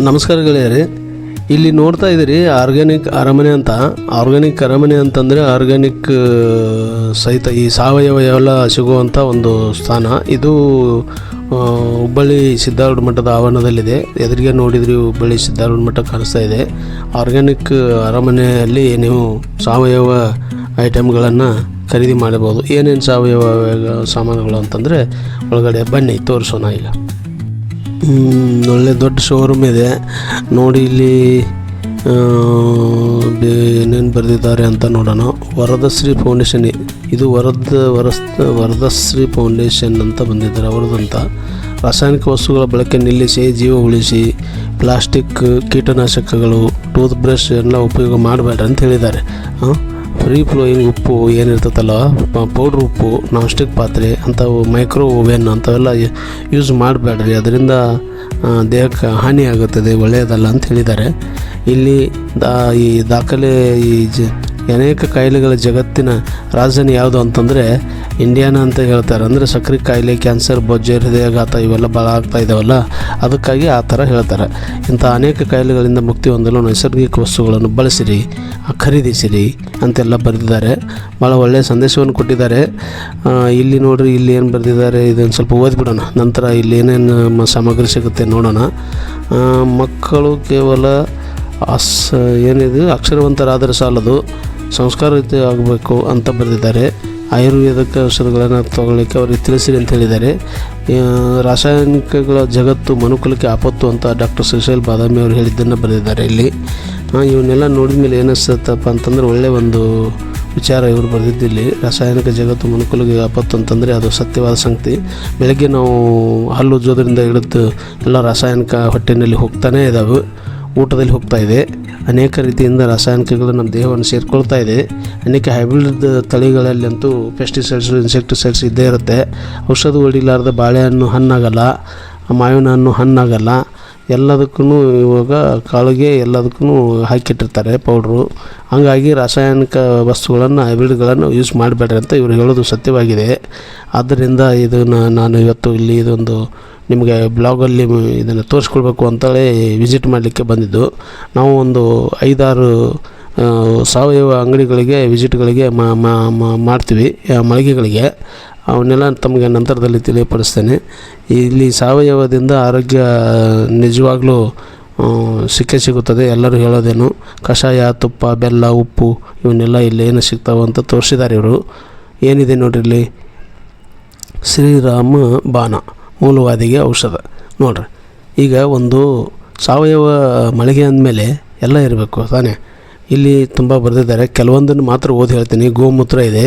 ನಮಸ್ಕಾರ ಇಲ್ಲಿ ನೋಡ್ತಾ ಇದ್ದೀರಿ ಆರ್ಗ್ಯಾನಿಕ್ ಅರಮನೆ ಅಂತ. ಆರ್ಗ್ಯಾನಿಕ್ ಅರಮನೆ ಅಂತಂದರೆ ಆರ್ಗ್ಯಾನಿಕ್ ಸಹಿತ ಈ ಸಾವಯವ ಎಲ್ಲ ಸಿಗುವಂಥ ಒಂದು ಸ್ಥಾನ. ಇದು ಹುಬ್ಬಳ್ಳಿ ಸಿದ್ಧಾರೂಢ ಮಠದ ಆವರಣದಲ್ಲಿದೆ. ಎದುರಿಗೆ ನೋಡಿದ್ರಿ ಹುಬ್ಬಳ್ಳಿ ಸಿದ್ಧಾರೂಢ ಮಠ ಕಾಣಿಸ್ತಾ ಇದೆ. ಆರ್ಗ್ಯಾನಿಕ್ ಅರಮನೆಯಲ್ಲಿ ನೀವು ಸಾವಯವ ಐಟಮ್ಗಳನ್ನು ಖರೀದಿ ಮಾಡಬಹುದು. ಏನೇನು ಸಾವಯವ ಸಾಮಾನುಗಳು ಅಂತಂದರೆ, ಒಳಗಡೆ ಬನ್ನಿ, ತೋರಿಸೋಣ ಈಗ. ಒಳ್ಳೆ ದೊಡ್ಡ ಶೋರೂಮ್ ಇದೆ. ನೋಡಿ ಇಲ್ಲಿ ಏನೇನು ಬರೆದಿದ್ದಾರೆ ಅಂತ ನೋಡೋಣ. ವರದಶ್ರೀ ಫೌಂಡೇಶನ್ ಇದು ವರದ ವರಸ್, ವರದಶ್ರೀ ಫೌಂಡೇಶನ್ ಅಂತ ಬಂದಿದ್ದಾರೆ ಅವರದಂತ. ರಾಸಾಯನಿಕ ವಸ್ತುಗಳ ಬಳಕೆ ನಿಲ್ಲಿಸಿ, ಜೀವ ಉಳಿಸಿ ಪ್ಲಾಸ್ಟಿಕ್ ಕೀಟನಾಶಕಗಳು ಟೂತ್ ಬ್ರಷ್ ಎಲ್ಲ ಉಪಯೋಗ ಮಾಡಬೇಡ್ರಿ ಅಂತ ಹೇಳಿದ್ದಾರೆ. ಹಾಂ? ಫ್ರೀ ಫ್ಲೋಯಿಂಗ್ ಉಪ್ಪು ಏನಿರ್ತೈತಲ್ಲ ಪೌಡ್ರ್ ಉಪ್ಪು ನಾನ್ ಸ್ಟಿಕ್ ಪಾತ್ರೆ, ಅಂಥವು ಮೈಕ್ರೋ ಓವೆನ್ ಅಂಥವೆಲ್ಲ ಯೂಸ್ ಮಾಡಬೇಡ್ರಿ ಅದರಿಂದ ದೇಹಕ್ಕೆ ಹಾನಿ ಆಗುತ್ತದೆ, ಒಳ್ಳೆಯದಲ್ಲ ಅಂತ ಹೇಳಿದ್ದಾರೆ. ಇಲ್ಲಿ ದಾ ಈ ದಾಖಲೆ ಈ ಜ ಅನೇಕ ಕಾಯಿಲೆಗಳ ಜಗತ್ತಿನ ರಾಜಧಾನಿ ಯಾವುದು ಅಂತಂದರೆ ಇಂಡಿಯಾನ ಅಂತ ಹೇಳ್ತಾರೆ. ಅಂದರೆ ಸಕ್ಕರೆ ಕಾಯಿಲೆ, ಕ್ಯಾನ್ಸರ್ ಬೊಜ್ಜೆ ಹೃದಯಾಘಾತ ಇವೆಲ್ಲ ಭಾಳ ಆಗ್ತಾ ಇದ್ದಾವಲ್ಲ ಅದಕ್ಕಾಗಿ ಆ ಥರ ಹೇಳ್ತಾರೆ. ಇಂಥ ಅನೇಕ ಕಾಯಿಲೆಗಳಿಂದ ಮುಕ್ತಿ ಹೊಂದಲು ನೈಸರ್ಗಿಕ ವಸ್ತುಗಳನ್ನು ಬಳಸಿರಿ ಖರೀದಿಸಿರಿ ಅಂತೆಲ್ಲ ಬರೆದಿದ್ದಾರೆ. ಭಾಳ ಒಳ್ಳೆಯ ಸಂದೇಶವನ್ನು ಕೊಟ್ಟಿದ್ದಾರೆ. ಇಲ್ಲಿ ನೋಡ್ರಿ, ಇಲ್ಲಿ ಏನು ಬರೆದಿದ್ದಾರೆ, ಇದನ್ನು ಸ್ವಲ್ಪ ಓದ್ಬಿಡೋಣ. ನಂತರ ಇಲ್ಲಿ ಏನೇನು ಸಾಮಗ್ರಿ ಸಿಗುತ್ತೆ ನೋಡೋಣ. ಮಕ್ಕಳು ಕೇವಲ ಅಸ್, ಏನಿದು, ಅಕ್ಷರವಂತರಾದರೆ ಸಾಲದು. ಸಂಸ್ಕಾರಯುತ ಆಗಬೇಕು ಅಂತ ಬರೆದಿದ್ದಾರೆ. ಆಯುರ್ವೇದಕ ಔಷಧಗಳನ್ನು ತಗೊಳ್ಳಿಕ್ಕೆ ಅವ್ರಿಗೆ ತಿಳಿಸಿರಿ ಅಂತ ಹೇಳಿದ್ದಾರೆ. ರಾಸಾಯನಿಕಗಳ ಜಗತ್ತು ಮನುಕುಲಕ್ಕೆ ಆಪತ್ತು ಅಂತ ಡಾಕ್ಟರ್ ಸುಶೀಲ್ ಬಾದಾಮಿ ಅವರು ಹೇಳಿದ್ದನ್ನು ಬರೆದಿದ್ದಾರೆ ಇಲ್ಲಿ. ಇವನ್ನೆಲ್ಲ ನೋಡಿದ ಮೇಲೆ ಏನಿಸ್ತಪ್ಪ ಅಂತಂದ್ರೆ ಒಳ್ಳೆಯ ಒಂದು ವಿಚಾರ ಇವರು ಬರೆದಿದ್ದಿಲ್ಲಿ ರಾಸಾಯನಿಕ ಜಗತ್ತು ಮನುಕುಲಿಗೆ ಆಪತ್ತು ಅಂತಂದರೆ ಅದು ಸತ್ಯವಾದ ಸಂಗತಿ. ಬೆಳಗ್ಗೆ ನಾವು ಹಲ್ಲು ಉಜ್ಜೋದ್ರಿಂದ ಹಿಡಿದು ಎಲ್ಲ ರಾಸಾಯನಿಕ ಹೊಟ್ಟೆನಲ್ಲಿ ಹೋಗ್ತಾನೇ ಇದ್ದಾವೆ ಊಟದಲ್ಲಿ ಹೋಗ್ತಾ ಇದೆ. ಅನೇಕ ರೀತಿಯಿಂದ ರಾಸಾಯನಿಕಗಳು ನಮ್ಮ ದೇಹವನ್ನು ಸೇರಿಕೊಳ್ತಾ ಇದೆ. ಅನೇಕ ಹೈಬ್ರಿಡ್ ತಳಿಗಳಲ್ಲಂತೂ ಪೆಸ್ಟಿಸೈಡ್ಸ್ ಇನ್ಸೆಕ್ಟಿಸೈಡ್ಸ್ ಇದ್ದೇ ಇರುತ್ತೆ. ಔಷಧ ಹೊಡಿಲಾರ್ದ ಬಾಳೆಹಣ್ಣು ಹಣ್ಣಾಗಲ್ಲ, ಮಾವಿನ ಹಣ್ಣು ಹಣ್ಣಾಗಲ್ಲ. ಎಲ್ಲದಕ್ಕೂ ಇವಾಗ ಕಾಳಿಗೆ ಎಲ್ಲದಕ್ಕೂ ಹಾಕಿಟ್ಟಿರ್ತಾರೆ ಪೌಡ್ರು. ಹಾಗಾಗಿ ರಾಸಾಯನಿಕ ವಸ್ತುಗಳನ್ನು, ಹೈಬ್ರಿಡ್ಗಳನ್ನು ಯೂಸ್ ಮಾಡಬೇಡ್ರಿ ಅಂತ ಇವರು ಹೇಳೋದು ಸತ್ಯವಾಗಿದೆ. ಆದ್ದರಿಂದ ಇದನ್ನು ನಾನು ಇವತ್ತು ಇಲ್ಲಿ ಇದೊಂದು ನಿಮಗೆ ಬ್ಲಾಗಲ್ಲಿ ಇದನ್ನು ತೋರಿಸ್ಕೊಳ್ಬೇಕು ಅಂತೇಳಿ ವಿಸಿಟ್ ಮಾಡಲಿಕ್ಕೆ ಬಂದಿದ್ದು. ನಾವು ಒಂದು ಐದಾರು ಸಾವಯವ ಅಂಗಡಿಗಳಿಗೆ ವಿಸಿಟ್ಗಳಿಗೆ ಮಾಡ್ತೀವಿ ಮಳಿಗೆಗಳಿಗೆ. ಅವನ್ನೆಲ್ಲ ತಮಗೆ ನಂತರದಲ್ಲಿ ತಿಳಿಯಪಡಿಸ್ತೇನೆ. ಇಲ್ಲಿ ಸಾವಯವದಿಂದ ಆರೋಗ್ಯ ನಿಜವಾಗ್ಲೂ ಸಿಕ್ಕೇ ಸಿಗುತ್ತದೆ. ಎಲ್ಲರೂ ಹೇಳೋದೇನು, ಕಷಾಯ, ತುಪ್ಪ, ಬೆಲ್ಲ, ಉಪ್ಪು ಇವನ್ನೆಲ್ಲ ಇಲ್ಲಿ ಏನು ಸಿಗ್ತಾವೆ ಅಂತ ತೋರಿಸಿದ್ದಾರೆ ಇವರು. ಏನಿದೆ ನೋಡಿರಿ ಇಲ್ಲಿ? ಶ್ರೀರಾಮ ಬಾಣ. ಮೂಲವಾದಿಗೆ ಔಷಧ. ನೋಡ್ರಿ, ಈಗ ಒಂದು ಸಾವಯವ ಮಳಿಗೆ ಅಂದಮೇಲೆ ಎಲ್ಲ ಇರಬೇಕು ತಾನೇ. ಇಲ್ಲಿ ತುಂಬ ಬರೆದಿದ್ದಾರೆ. ಕೆಲವೊಂದನ್ನು ಮಾತ್ರ ಓದಿ ಹೇಳ್ತೀನಿ. ಗೋಮೂತ್ರ ಇದೆ,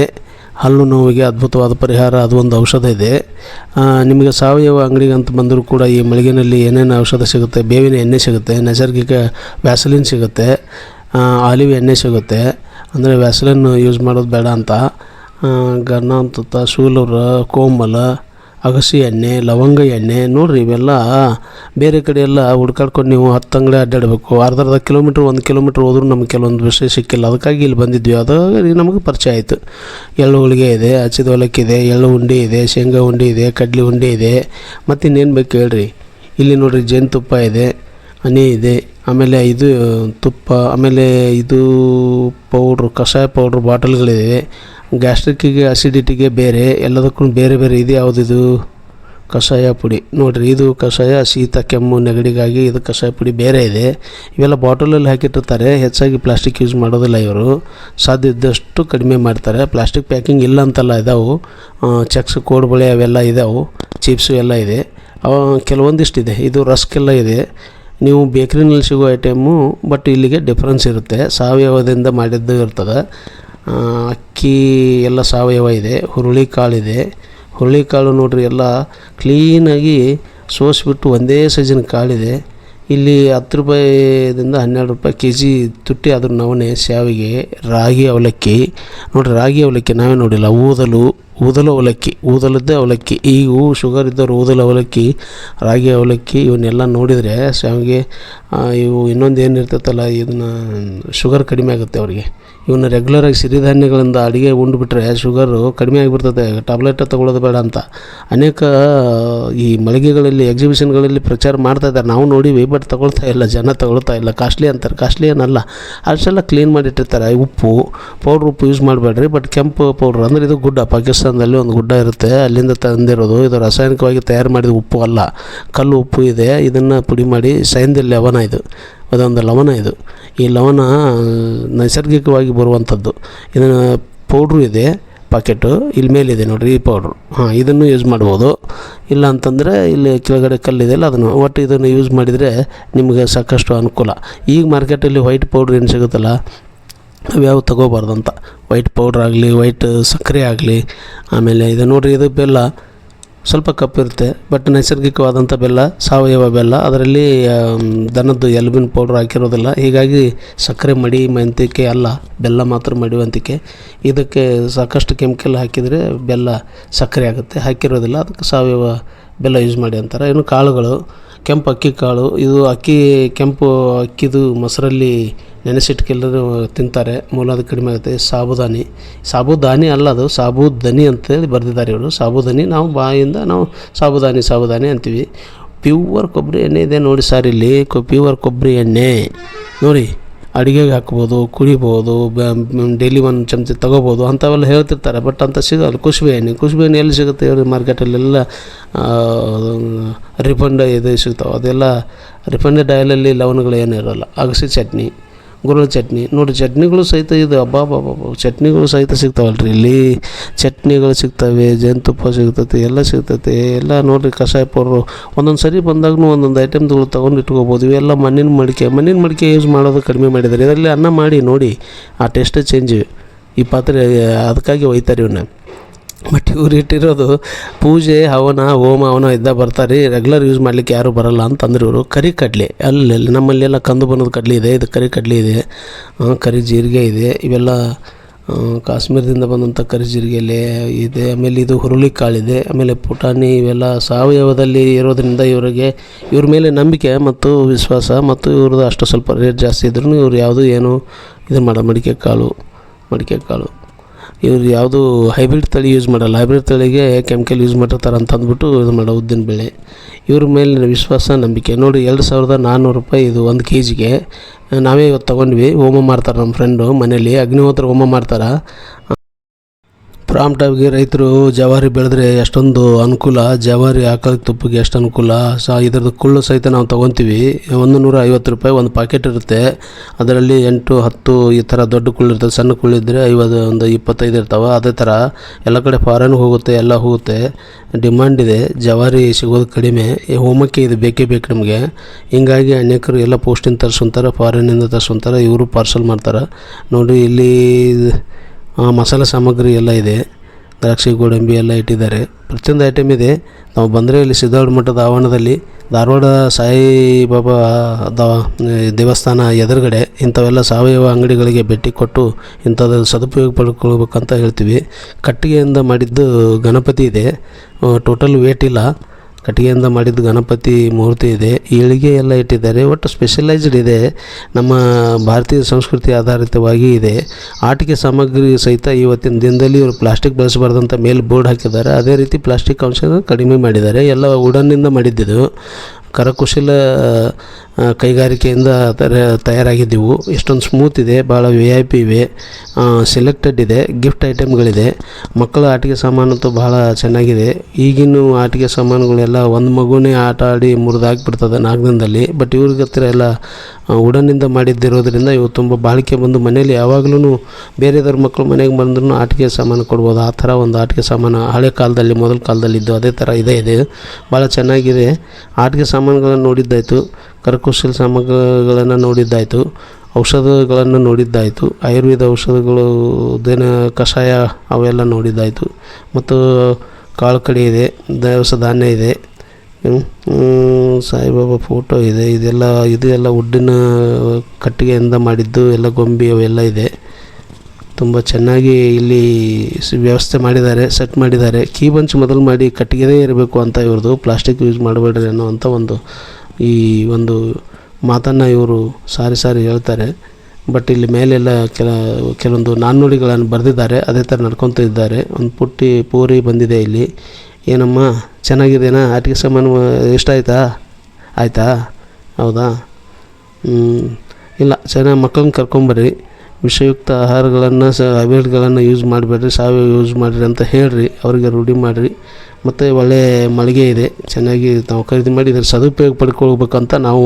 ಹಲ್ಲು ನೋವಿಗೆ ಅದ್ಭುತವಾದ ಪರಿಹಾರ, ಅದು ಒಂದು ಔಷಧ ಇದೆ. ನಿಮಗೆ ಸಾವಯವ ಅಂಗಡಿಗೆ ಅಂತ ಬಂದರೂ ಕೂಡ ಈ ಮಳಿಗೆನಲ್ಲಿ ಏನೇನು ಔಷಧ ಸಿಗುತ್ತೆ? ಬೇವಿನ ಎಣ್ಣೆ ಸಿಗುತ್ತೆ, ನೈಸರ್ಗಿಕ ವ್ಯಾಸಲಿನ್ ಸಿಗುತ್ತೆ ಆಲಿವ್ ಎಣ್ಣೆ ಸಿಗುತ್ತೆ. ಅಂದರೆ ವ್ಯಾಸಲಿನ್ ಯೂಸ್ ಮಾಡೋದು ಬೇಡ ಅಂತ. ಗರ್ನಾಂತತ ಶೂಲೂರ, ಕೋಮಲ ಅಗಸಿ ಎಣ್ಣೆ, ಲವಂಗ ಎಣ್ಣೆ, ನೋಡಿರಿ ಇವೆಲ್ಲ ಬೇರೆ ಕಡೆ ಎಲ್ಲ ಹುಡ್ಕಾಡ್ಕೊಂಡು ನೀವು ಹತ್ತು ಅಂಗಡಿ ಅಡ್ಡಾಡಬೇಕು. ಅರ್ಧ ಅರ್ಧ ಕಿಲೋಮೀಟ್ರ್, ಒಂದು ಕಿಲೋಮೀಟ್ರ್ ಹೋದ್ರೂ ನಮ್ಗೆ ಕೆಲವೊಂದು ವಿಷಯ ಸಿಕ್ಕಿಲ್ಲ. ಅದಕ್ಕಾಗಿ ಇಲ್ಲಿ ಬಂದಿದ್ವಿ. ಅದು ನಮಗೆ ಪರಿಚಯ ಆಯಿತು. ಎಳ್ಳು ಹೋಳಿಗೆ ಇದೆ, ಹಚ್ಚಿದ ಇದೆ, ಎಳ್ಳು ಉಂಡೆ ಇದೆ, ಶೇಂಗಾ ಉಂಡೆ ಇದೆ, ಕಡ್ಲೆ ಉಂಡೆ ಇದೆ. ಮತ್ತು ಇನ್ನೇನು ಬೇಕು ಹೇಳ್ರಿ? ಇಲ್ಲಿ ನೋಡ್ರಿ ಜೇನುತುಪ್ಪ ಇದೆ, ಹನಿ ಇದೆ ಆಮೇಲೆ ಇದು ತುಪ್ಪ, ಆಮೇಲೆ ಇದು ಪೌಡ್ರು ಕಷಾಯ ಪೌಡ್ರ್ ಬಾಟಲ್ಗಳಿವೆ. ಗ್ಯಾಸ್ಟ್ರಿಕ್ಕಿಗೆ ಅಸಿಡಿಟಿಗೆ ಬೇರೆ, ಎಲ್ಲದಕ್ಕೂ ಬೇರೆ ಬೇರೆ ಇದು. ಯಾವುದಿದು ಕಷಾಯ ಪುಡಿ. ನೋಡಿರಿ, ಇದು ಕಷಾಯ, ಶೀತ, ಕೆಮ್ಮು, ನೆಗಡಿಗಾಗಿ ಇದು ಕಷಾಯ ಪುಡಿ ಬೇರೆ ಇದೆ. ಇವೆಲ್ಲ ಬಾಟಲಲ್ಲಿ ಹಾಕಿಟ್ಟಿರ್ತಾರೆ. ಹೆಚ್ಚಾಗಿ ಪ್ಲಾಸ್ಟಿಕ್ ಯೂಸ್ ಮಾಡೋದಿಲ್ಲ ಇವರು. ಸಾಧ್ಯ ಇದ್ದಷ್ಟು ಕಡಿಮೆ ಮಾಡ್ತಾರೆ. ಪ್ಲಾಸ್ಟಿಕ್ ಪ್ಯಾಕಿಂಗ್ ಇಲ್ಲ ಅಂತಲ್ಲ ಇದಾವೆ. ಚೆಕ್ಸ್ ಕೋಡ್ಬಳೆ ಅವೆಲ್ಲ ಇದಾವೆ. ಚಿಪ್ಸು ಎಲ್ಲ ಇದೆ. ಕೆಲವೊಂದಿಷ್ಟಿದೆ. ಇದು ರಸ್ಕ್ ಇದೆ. ನೀವು ಬೇಕ್ರಿನಲ್ಲಿ ಸಿಗೋ ಐಟಮು ಬಟ್ ಇಲ್ಲಿಗೆ ಡಿಫ್ರೆನ್ಸ್ ಇರುತ್ತೆ. ಸಾವಯವದಿಂದ ಮಾಡಿದ್ದು ಇರ್ತದೆ. ಅಕ್ಕಿ ಎಲ್ಲ ಸಾವಯವ ಇದೆ ಹುರುಳಿ ಹುರುಳಿಕಾಳು ಹುರುಳಿ ಕಾಳು ನೋಡ್ರಿ, ಎಲ್ಲ ಕ್ಲೀನಾಗಿ ಸೋಸಿಬಿಟ್ಟು ಒಂದೇ ಸೈಜಿನ ಕಾಳಿದೆ. ಇಲ್ಲಿ ಹತ್ತು ರೂಪಾಯಿದಿಂದ ಹನ್ನೆರಡು ರೂಪಾಯಿ ಕೆ ಜಿ ತುಟ್ಟಿ ಅದ್ರ ನವಣೆ ಶಾವಿಗೆ, ರಾಗಿ ಅವಲಕ್ಕಿ. ನೋಡಿರಿ, ರಾಗಿ ಅವಲಕ್ಕಿ ನಾವೇ ನೋಡಿಲ್ಲ, ಊದಲು. ಊದಲು ಅವಲಕ್ಕಿ, ಊದಲದ್ದೇ ಅವಲಕ್ಕಿ. ಈಗ ಶುಗರ್ ಇದ್ದವ್ರು ಊದಲು ಅವಲಕ್ಕಿ, ರಾಗಿ ಅವಲಕ್ಕಿ, ಇವನ್ನೆಲ್ಲ ನೋಡಿದರೆ ಶಾವಿಗೆ ಇವು ಇನ್ನೊಂದು ಏನು ಇರ್ತೈತಲ್ಲ, ಇದನ್ನ, ಶುಗರ್ ಕಡಿಮೆ ಆಗುತ್ತೆ ಅವರಿಗೆ. ಇವನ್ನ ರೆಗ್ಯುಲರಾಗಿ ಸಿರಿಧಾನ್ಯಗಳಿಂದ ಅಡುಗೆ ಉಂಡುಬಿಟ್ರೆ ಶುಗರು ಕಡಿಮೆ ಆಗಿಬಿಡ್ತದೆ ಟ್ಯಾಬ್ಲೆಟ್ ತಗೊಳ್ಳೋದು ಬೇಡ ಅಂತ. ಅನೇಕ, ಈ ಮಳಿಗೆಗಳಲ್ಲಿ ಎಕ್ಸಿಬಿಷನ್ಗಳಲ್ಲಿ ಪ್ರಚಾರ ಮಾಡ್ತಾ ಇದ್ದಾರೆ. ನಾವು ನೋಡಿವಿ ಬಟ್ ತಗೊಳ್ತಾ ಇಲ್ಲ, ಜನ ತಗೊಳ್ತಾ ಇಲ್ಲ. ಕಾಸ್ಟ್ಲಿ ಅಂತಾರೆ. ಕಾಸ್ಟ್ಲಿ ಏನಲ್ಲ. ಅಷ್ಟೆಲ್ಲ ಕ್ಲೀನ್ ಮಾಡಿಟ್ಟಿರ್ತಾರೆ. ಉಪ್ಪು ಪೌಡ್ರ್ ಉಪ್ಪು ಯೂಸ್ ಮಾಡಬೇಡ್ರಿ ಬಟ್ ಕೆಂಪು ಪೌಡ್ರ್ ಅಂದರೆ ಇದು ಗುಡ್ಡ. ಪಾಕಿಸ್ತಾನದಲ್ಲಿ ಒಂದು ಗುಡ್ಡ ಇರುತ್ತೆ, ಅಲ್ಲಿಂದ ತಂದಿರೋದು. ಇದು ರಾಸಾಯನಿಕವಾಗಿ ತಯಾರು ಮಾಡಿದ ಉಪ್ಪು ಅಲ್ಲ. ಕಲ್ಲು ಉಪ್ಪು ಇದೆ. ಇದನ್ನು ಪುಡಿ ಮಾಡಿ ಸೈನ್ದ ಲವಣ ಇದು. ಅದೊಂದು ಲವಣ ಇದು. ಈ ಲವಣ ನೈಸರ್ಗಿಕವಾಗಿ ಬರುವಂಥದ್ದು. ಇದನ್ನು ಪೌಡ್ರು ಇದೆ ಪಾಕೆಟು ಇಲ್ಲಿ ಮೇಲಿದೆ ನೋಡಿರಿ ಈ ಪೌಡ್ರು ಹಾಂ, ಇದನ್ನು ಯೂಸ್ ಮಾಡ್ಬೋದು. ಇಲ್ಲ ಅಂತಂದರೆ ಇಲ್ಲಿ ಕೆಳಗಡೆ ಕಲ್ಲಿದೆ ಅಲ್ಲ, ಅದನ್ನು. ಒಟ್ಟು ಇದನ್ನು ಯೂಸ್ ಮಾಡಿದರೆ ನಿಮಗೆ ಸಾಕಷ್ಟು ಅನುಕೂಲ. ಈಗ ಮಾರ್ಕೆಟಲ್ಲಿ ವೈಟ್ ಪೌಡ್ರ್ ಏನು ಸಿಗುತ್ತಲ್ಲ ಅವ್ಯಾವು ತಗೋಬಾರ್ದು ಅಂತ ವೈಟ್ ಪೌಡ್ರ್ ಆಗಲಿ ವೈಟ್ ಸಕ್ಕರೆ ಆಗಲಿ, ಆಮೇಲೆ ಇದು ನೋಡಿರಿ ಇದು ಬೆಲ್ಲ, ಸ್ವಲ್ಪ ಕಪ್ಪಿರುತ್ತೆ ಬಟ್ ನೈಸರ್ಗಿಕವಾದಂಥ ಬೆಲ್ಲ, ಸಾವಯವ ಬೆಲ್ಲ, ಅದರಲ್ಲಿ ದನದ್ದು ಎಲ್ಬಿನ್ ಪೌಡ್ರ್ ಹಾಕಿರೋದಿಲ್ಲ. ಹೀಗಾಗಿ ಸಕ್ಕರೆ ಮಡಿ ಮಂತಿಕೆ ಅಲ್ಲ, ಬೆಲ್ಲ ಮಾತ್ರ ಮಡಿವಂತಿಕೆ. ಇದಕ್ಕೆ ಸಾಕಷ್ಟು ಕೆಮಿಕಲ್ ಹಾಕಿದರೆ ಬೆಲ್ಲ ಸಕ್ಕರೆ ಆಗುತ್ತೆ. ಹಾಕಿರೋದಿಲ್ಲ, ಅದಕ್ಕೆ ಸಾವಯವ ಬೆಲ್ಲ ಯೂಸ್ ಮಾಡಿ ಅಂತಾರೆ. ಇನ್ನು ಕಾಳುಗಳು, ಕೆಂಪು ಅಕ್ಕಿ ಕಾಳು, ಇದು ಅಕ್ಕಿ, ಕೆಂಪು ಅಕ್ಕಿದು ಮೊಸರಲ್ಲಿ ನೆನೆಸಿಟ್ಕೆಲ್ಲರೂ ತಿಂತಾರೆ. ಮೂಲದ ಕಡಿಮೆ ಆಗುತ್ತೆ. ಸಾಬುದಾನಿ. ಸಾಬುದಾನಿ ಅಲ್ಲ ಅದು. ಸಾಬುದನಿ ಅಂತೇಳಿ ಬರೆದಿದ್ದಾರೆ ಇವರು. ಸಾಬುದಾನಿ ನಾವು ಬಾಯಿಂದ ನಾವು ಸಾಬುದಾನಿ ಸಾಬುದಾನಿ ಅಂತೀವಿ. ಪ್ಯೂವರ್ ಕೊಬ್ಬರಿ ಎಣ್ಣೆ ಇದೆ ನೋಡಿ ಸರ್ ಇಲ್ಲಿ. ಪ್ಯೂವರ್ ಕೊಬ್ಬರಿ ಎಣ್ಣೆ. ನೋಡಿ, ಅಡುಗೆಗೆ ಹಾಕ್ಬೋದು, ಕುಡಿಬೋದು ಡೈಲಿ ಒಂದು ಚಮಚ ತೊಗೋಬೋದು, ಅಂಥವೆಲ್ಲ ಹೇಳ್ತಿರ್ತಾರೆ. ಬಟ್ ಅಂತ ಸಿಗೋಲ್ಲ. ಕುಸುಬೆ ಎಣ್ಣೆ. ಕುಸುಬೆ ಎಣ್ಣೆ ಎಲ್ಲಿ ಸಿಗುತ್ತೆ ಹೇಳಿ ಮಾರ್ಕೆಟಲ್ಲೆಲ್ಲ ರಿಫಂಡ್ ಇದು ಸಿಗ್ತಾವೆ. ಅದೆಲ್ಲ ರಿಫಂಡೆಡ್ ಆಯಿಲಲ್ಲಿ ಲವಣಗಳು ಏನೂ ಇರೋಲ್ಲ ಅಗಸಿ ಚಟ್ನಿ. ಗುರುಳ ಚಟ್ನಿ. ನೋಡಿ, ಚಟ್ನಿಗಳು ಸಹಿತ ಇದು ಅಬ್ಬಾ ಬಾಬಾ ಚಟ್ನಿಗಳು ಸಹಿತ ಸಿಗ್ತಾವಲ್ರಿ. ಇಲ್ಲಿ ಚಟ್ನಿಗಳು ಸಿಗ್ತವೆ, ಜೇನುತುಪ್ಪ ಸಿಗ್ತೈತೆ, ಎಲ್ಲ ಸಿಗ್ತೈತಿ. ಎಲ್ಲ ನೋಡಿರಿ, ಕಷಾಯ ಪೌಡ್ರು. ಒಂದೊಂದು ಸರಿ ಬಂದಾಗೂ ಒಂದೊಂದು ಐಟಮ್ಗಳು ತೊಗೊಂಡು ಇಟ್ಕೋಬೋದು. ಇವೆಲ್ಲ ಮಣ್ಣಿನ ಮಡಿಕೆ. ಮಣ್ಣಿನ ಮಡಿಕೆ ಯೂಸ್ ಮಾಡೋದು ಕಡಿಮೆ ಮಾಡಿದ್ದಾರೆ. ಇದರಲ್ಲಿ ಅನ್ನ ಮಾಡಿ ನೋಡಿ. ಆ ಟೇಸ್ಟೇ ಚೇಂಜ್ ಈ ಪಾತ್ರೆ, ಅದಕ್ಕಾಗಿ ಒಯ್ತಾರೆ ಇವನ್ನ. ಬಟ್ ಇವ್ರು ಇಟ್ಟಿರೋದು ಪೂಜೆ, ಹವನ, ಹೋಮ, ಹವನ ಇದ್ದ ಬರ್ತಾರೆ. ರೆಗ್ಯುಲರ್ ಯೂಸ್ ಮಾಡಲಿಕ್ಕೆ ಯಾರೂ ಬರಲ್ಲ ಅಂತಂದ್ರೆ ಇವರು ಕರಿ ಕಡಲೆ. ಅಲ್ಲಿ ಅಲ್ಲಿ ನಮ್ಮಲ್ಲೆಲ್ಲ ಕಂದು ಬಣ್ಣದ ಕಡಲೆ ಇದೆ, ಇದು ಕರಿ ಕಡಲೆ ಇದೆ. ಕರಿ ಜೀರಿಗೆ ಇದೆ. ಇವೆಲ್ಲ ಕಾಶ್ಮೀರದಿಂದ ಬಂದಂಥ ಕರಿ ಜೀರಿಗೆಲೆ ಇದೆ. ಆಮೇಲೆ ಇದು ಹುರುಳಿ ಕಾಳಿದೆ ಆಮೇಲೆ ಪುಟಾಣಿ ಇವೆಲ್ಲ ಸಾವಯವದಲ್ಲಿ ಇರೋದರಿಂದ ಇವರಿಗೆ, ಇವ್ರ ಮೇಲೆ ನಂಬಿಕೆ ಮತ್ತು ವಿಶ್ವಾಸ ಮತ್ತು ಇವ್ರದ್ದು ಅಷ್ಟು ಸ್ವಲ್ಪ ರೇಟ್ ಜಾಸ್ತಿ ಇದ್ರೂ ಇವ್ರು ಯಾವುದು ಏನು ಇದು ಮಾಡೋ ಮಡಿಕೆ ಕಾಳು ಮಡಿಕೆ ಕಾಳು. ಇವ್ರು ಯಾವುದು ಹೈಬ್ರಿಡ್ ತಳಿ ಯೂಸ್ ಮಾಡಲ್ಲ. ಹೈಬ್ರಿಡ್ ತಳಿಗೆ ಕೆಮಿಕಲ್ ಯೂಸ್ ಮಾಡಿರ್ತಾರೆ ಅಂತ ಅಂದ್ಬಿಟ್ಟು ಇದು ಮಾಡೋ ಉದ್ದಿನ ಬೆಳೆ. ಇವ್ರ ಮೇಲೆ ವಿಶ್ವಾಸ, ನಂಬಿಕೆ. ನೋಡಿ, ಎರಡು ಸಾವಿರದ ನಾನ್ನೂರು ರೂಪಾಯಿ ಇದು ಒಂದು ಕೆ ಜಿಗೆ ನಾವೇ ಇವತ್ತು ತೊಗೊಂಡ್ವಿ. ಹೋಮ ಮಾಡ್ತಾರೆ ನಮ್ಮ ಫ್ರೆಂಡು ಮನೇಲಿ ಅಗ್ನಿಹೋತ್ರ ಹೋಮ ಮಾಡ್ತಾರೆ. ಪ್ರಾಂಪ್ಟಾಗಿ ರೈತರು ಜವಾರಿ ಬೆಳೆದ್ರೆ ಎಷ್ಟೊಂದು ಅನುಕೂಲ, ಜವಾರಿ ಆಕಳ ತುಪ್ಪಗೆ ಎಷ್ಟು ಅನುಕೂಲ? ಸ, ಇದ್ರದ್ದು ಕುಳ್ಳು ಸಹಿತ ನಾವು ತೊಗೊತೀವಿ. ಒಂದು ನೂರ ಐವತ್ತು ರೂಪಾಯಿ ಒಂದು ಪಾಕೆಟ್ ಇರುತ್ತೆ. ಅದರಲ್ಲಿ ಎಂಟು, ಹತ್ತು ಈ ಥರ ದೊಡ್ಡ ಕುಳ್ಳು ಇರ್ತದೆ, ಸಣ್ಣ ಕುಳ್ಳು ಇದ್ದರೆ ಐವತ್ತು, ಒಂದು ಇಪ್ಪತ್ತೈದು ಇರ್ತಾವೆ. ಅದೇ ಥರ ಎಲ್ಲ ಕಡೆ ಫಾರಿನ್ ಹೋಗುತ್ತೆ, ಎಲ್ಲ ಹೋಗುತ್ತೆ. ಡಿಮ್ಯಾಂಡ್ ಇದೆ, ಜವಾರಿ ಸಿಗೋದು ಕಡಿಮೆ. ಹೋಮಕ್ಕೆ ಇದು ಬೇಕೇ ಬೇಕು ನಮಗೆ. ಹಿಂಗಾಗಿ ಅನೇಕರು ಎಲ್ಲ ಪೋಸ್ಟಿಂದ ತರಿಸ್ಕೊಂತಾರೆ ಫಾರಿನಿಂದ ತರಿಸ್ಕೊಂತಾರೆ, ಇವರು ಪಾರ್ಸಲ್ ಮಾಡ್ತಾರೆ. ನೋಡಿ, ಇಲ್ಲಿ ಮಸಾಲೆ ಸಾಮಗ್ರಿ ಎಲ್ಲ ಇದೆ. ದ್ರಾಕ್ಷಿ, ಗೋಡಂಬಿ ಎಲ್ಲ ಇಟ್ಟಿದ್ದಾರೆ. ಪ್ರತಿಯೊಂದು ಐಟಮ್ ಇದೆ. ನಾವು ಬಂದರೆ ಇಲ್ಲಿ ಮಠದ ಆವರಣದಲ್ಲಿ ಧಾರವಾಡ ಸಾಯಿಬಾಬಾ ದವ ದೇವಸ್ಥಾನ ಎದುರುಗಡೆ ಇಂಥವೆಲ್ಲ ಸಾವಯವ ಅಂಗಡಿಗಳಿಗೆ ಭೇಟಿ ಕೊಟ್ಟು ಇಂಥದ್ದು ಸದುಪಯೋಗ ಪಡ್ಕೊಳ್ಬೇಕಂತ ಹೇಳ್ತೀವಿ. ಕಟ್ಟಿಗೆಯಿಂದ ಮಾಡಿದ್ದು ಗಣಪತಿ ಇದೆ. ಟೋಟಲ್ ವೇಟ್ ಇಲ್ಲ. ಕಟ್ಟಿಗೆಯಿಂದ ಮಾಡಿದ ಗಣಪತಿ ಮೂರ್ತಿ ಇದೆ. ಏಳಿಗೆ ಎಲ್ಲ ಇಟ್ಟಿದ್ದಾರೆ. ಒಟ್ಟು ಸ್ಪೆಷಲೈಸ್ಡ್ ಇದೆ. ನಮ್ಮ ಭಾರತೀಯ ಸಂಸ್ಕೃತಿ ಆಧಾರಿತವಾಗಿ ಇದೆ. ಆಟಿಕೆ ಸಾಮಗ್ರಿ ಸಹಿತ ಇವತ್ತಿನ ದಿನದಲ್ಲಿ ಇವರು ಪ್ಲಾಸ್ಟಿಕ್ ಬಳಸಬಾರ್ದಂತ ಮೇಲೆ ಬೋರ್ಡ್ ಹಾಕಿದ್ದಾರೆ. ಅದೇ ರೀತಿ ಪ್ಲಾಸ್ಟಿಕ್ ಅಂಶ ಕಡಿಮೆ ಮಾಡಿದ್ದಾರೆ. ಎಲ್ಲ ವುಡನ್ನಿಂದ ಮಾಡಿದ್ದಿದ್ದು ಕರಕುಶಲ ಕೈಗಾರಿಕೆಯಿಂದ ತಯಾರಾಗಿದ್ದೆವು. ಎಷ್ಟೊಂದು ಸ್ಮೂತ್ ಇದೆ ಭಾಳ ವಿ ಐ ಪಿ ಇವೆ ಸೆಲೆಕ್ಟೆಡ್ ಇದೆ ಗಿಫ್ಟ್ ಐಟಮ್ಗಳಿದೆ ಮಕ್ಕಳ ಆಟಿಕೆ ಸಾಮಾನಂತೂ ಭಾಳ ಚೆನ್ನಾಗಿದೆ. ಈಗಿನ ಆಟಿಕೆ ಸಾಮಾನುಗಳೆಲ್ಲ ಒಂದು ಮಗುನೇ ಆಟ ಆಡಿ ಮುರಿದಾಗ್ಬಿಡ್ತದೆ ನಾಲ್ಕು ದಿನದಲ್ಲಿ ಬಟ್ ಇವ್ರಿಗೆ ಹತ್ತಿರ ಎಲ್ಲ ವುಡನ್ನಿಂದ ಮಾಡಿದ್ದಿರೋದ್ರಿಂದ ಇವು ತುಂಬ ಬಾಳಿಕೆ ಬಂದು ಮನೇಲಿ ಯಾವಾಗಲೂ ಬೇರೆದವ್ರ ಮಕ್ಕಳು ಮನೆಗೆ ಬಂದ್ರೂ ಆಟಿಕೆ ಸಾಮಾನು ಕೊಡ್ಬೋದು. ಆ ಥರ ಒಂದು ಆಟಿಕೆ ಸಾಮಾನು ಹಳೆ ಕಾಲದಲ್ಲಿ, ಮೊದಲ ಕಾಲದಲ್ಲಿ ಇದ್ದು ಅದೇ ಥರ ಇದೇ, ಇದೆ. ಭಾಳ ಚೆನ್ನಾಗಿದೆ. ಆಟಿಕೆ ಸಾಮಾನುಗಳನ್ನು ನೋಡಿದ್ದಾಯಿತು, ಕರಕುಶಲ ಸಾಮಗ್ರಿಗಳನ್ನು ನೋಡಿದ್ದಾಯಿತು, ಔಷಧಗಳನ್ನು ನೋಡಿದ್ದಾಯಿತು, ಆಯುರ್ವೇದ ಔಷಧಗಳು ದೇನ ಕಷಾಯ ಅವೆಲ್ಲ ನೋಡಿದ್ದಾಯಿತು. ಮತ್ತು ಕಾಳು ಕಡಿ ಇದೆ, ದವಸ ಧಾನ್ಯ ಇದೆ ಸಾಯಿಬಾಬಾ ಫೋಟೋ ಇದೆ, ಇದೆಲ್ಲ, ಇದು ಎಲ್ಲ ವುಡ್ಡಿನ ಕಟ್ಟಿಗೆಯಿಂದ ಮಾಡಿದ್ದು, ಎಲ್ಲ ಗೊಂಬೆ ಅವೆಲ್ಲ ಇದೆ. ತುಂಬ ಚೆನ್ನಾಗಿ ಇಲ್ಲಿ ವ್ಯವಸ್ಥೆ ಮಾಡಿದ್ದಾರೆ ಸೆಟ್ ಮಾಡಿದ್ದಾರೆ. ಕೀ ಬಂಚ್ ಮೊದಲು ಮಾಡಿ ಕಟ್ಟಿಗೆದೇ ಇರಬೇಕು ಅಂತ ಇವ್ರದ್ದು ಪ್ಲಾಸ್ಟಿಕ್ ಯೂಸ್ ಮಾಡಬೇಡ್ರಿ ಅನ್ನೋ ಅಂಥ ಒಂದು ಈ ಒಂದು ಮಾತನ್ನು ಇವರು ಸಾರಿ ಸಾರಿ ಹೇಳ್ತಾರೆ. ಬಟ್ ಇಲ್ಲಿ ಮೇಲೆಲ್ಲ ಕೆಲ, ಕೆಲವೊಂದು ನಾಣ್ಣುಡಿಗಳನ್ನು ಬರೆದಿದ್ದಾರೆ, ಅದೇ ಥರ ನಡ್ಕೊತ ಇದ್ದಾರೆ. ಒಂದು ಪುಟ್ಟಿ ಪೂರಿ ಬಂದಿದೆ ಇಲ್ಲಿ. ಏನಮ್ಮ, ಚೆನ್ನಾಗಿದೆನಾ? ಆಟಿಕೆ ಸಾಮಾನು ಇಷ್ಟ ಆಯ್ತಾ? ಹೌದಾ. ಇಲ್ಲ, ಚೆನ್ನಾಗಿ ಮಕ್ಕಳನ್ನ ಕರ್ಕೊಂಬರ್ರಿ ವಿಷಯುಕ್ತ ಆಹಾರಗಳನ್ನು, ಸ ಅವೇಡ್ಗಳನ್ನು ಯೂಸ್ ಮಾಡಬೇಡ್ರಿ, ಸಾವಯವ ಯೂಸ್ ಮಾಡಿರಿ ಅಂತ ಹೇಳ್ರಿ, ಅವರಿಗೆ ರೂಢಿ ಮಾಡಿರಿ. ಮತ್ತು ಒಳ್ಳೆಯ ಮಳಿಗೆ ಇದೆ, ಚೆನ್ನಾಗಿ ನಾವು ಖರೀದಿ ಮಾಡಿ ಇದರ ಸದುಪಯೋಗ ಪಡ್ಕೊಳ್ಬೇಕಂತ ನಾವು